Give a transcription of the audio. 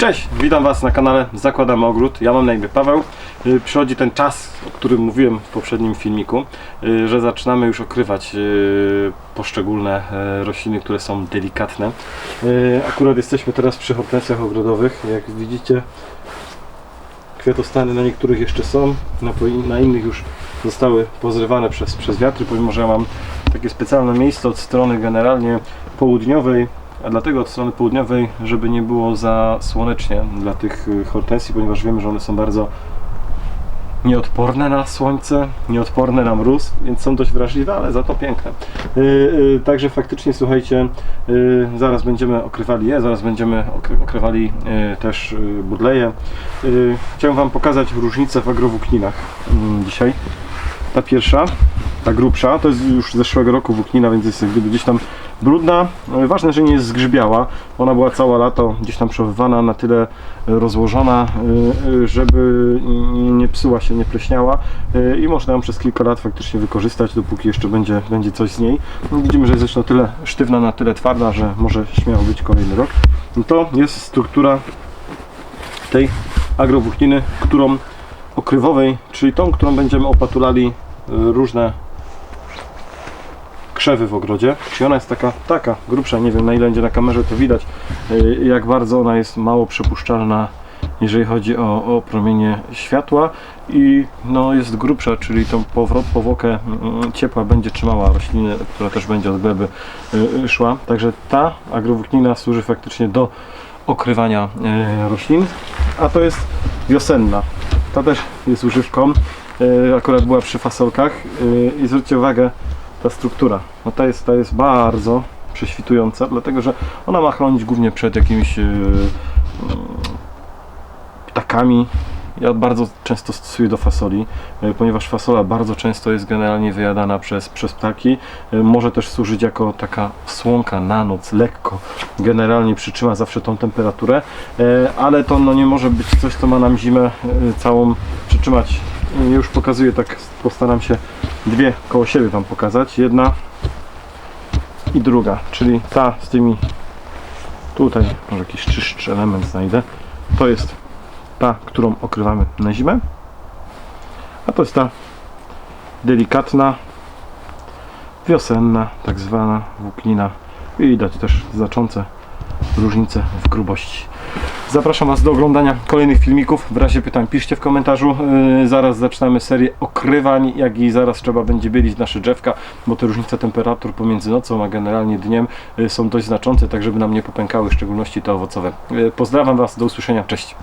Cześć, witam Was na kanale Zakładamy Ogród. Ja mam na imię Paweł. Y, Przychodzi ten czas, o którym mówiłem w poprzednim filmiku, y, że zaczynamy już okrywać y, poszczególne rośliny, które są delikatne. Akurat jesteśmy teraz przy hortensjach ogrodowych. Jak widzicie, kwiatostany na niektórych jeszcze są, na innych już zostały pozrywane przez, przez wiatry, pomimo że ja mam takie specjalne miejsce od strony generalnie południowej, a dlatego od strony południowej, żeby nie było za słonecznie dla tych y, hortensji, ponieważ wiemy, że one są bardzo nieodporne na słońce, nieodporne na mróz, więc są dość wrażliwe, ale za to piękne. Yy, także faktycznie, słuchajcie, yy, zaraz będziemy okrywali je, zaraz będziemy okry- okrywali yy, też yy, budleje. Yy, chciałem Wam pokazać różnice w agrowłókninach yy, dzisiaj. Ta pierwsza, ta grubsza, to jest już z zeszłego roku włóknina, więc jest gdyby gdzieś tam brudna. No, Ważne, że nie jest zgrzybiała. Ona była całe lato gdzieś tam przechowywana, na tyle e, rozłożona, e, e, żeby nie- psuła się, nie pleśniała e, i można ją przez kilka lat faktycznie wykorzystać, dopóki jeszcze będzie, będzie coś z niej. No, Widzimy, że jest zresztą tyle sztywna, na tyle twarda, że może śmiało być kolejny rok. No to jest struktura tej agrowłókniny, którą okrywowej, czyli tą, którą będziemy opatulali różne krzewy w ogrodzie. Czyli ona jest taka, taka grubsza, nie wiem na ile będzie na kamerze to widać, y, jak bardzo ona jest mało przepuszczalna, jeżeli chodzi o, o promienie światła i no, jest grubsza, czyli tą powrot, powłokę mm, ciepła będzie trzymała roślinę, która też będzie od gleby y, szła. Także ta agrowłóknina służy faktycznie do okrywania y, roślin, a to jest wiosenna. Ta też jest używką. Akurat była przy fasolkach i zwróćcie uwagę, ta struktura. No ta jest, ta jest bardzo prześwitująca, dlatego że ona ma chronić głównie przed jakimiś y, mm, ptakami. Ja bardzo często stosuję do fasoli, y, ponieważ fasola bardzo często jest generalnie wyjadana przez, przez ptaki. Y, Może też służyć jako taka słonka na noc, lekko. Generalnie przytrzyma zawsze tą temperaturę, y, ale to no, nie może być coś, co ma nam zimę y, całą przytrzymać. Y, Już pokazuję tak, postaram się dwie koło siebie Wam pokazać. Jedna i druga, czyli ta z tymi tutaj, może jakiś czystszy element znajdę. To jest ta, którą okrywamy na zimę. A to jest ta delikatna, wiosenna, tak zwana włóknina. Widać też znaczące różnice w grubości. Zapraszam Was do oglądania kolejnych filmików. W razie pytań piszcie w komentarzu. Yy, zaraz zaczynamy serię okrywań, jak i zaraz trzeba będzie bylić nasze drzewka, bo te różnice temperatur pomiędzy nocą a generalnie dniem yy, są dość znaczące, tak żeby nam nie popękały, w szczególności te owocowe. Yy, pozdrawiam Was, do usłyszenia, cześć.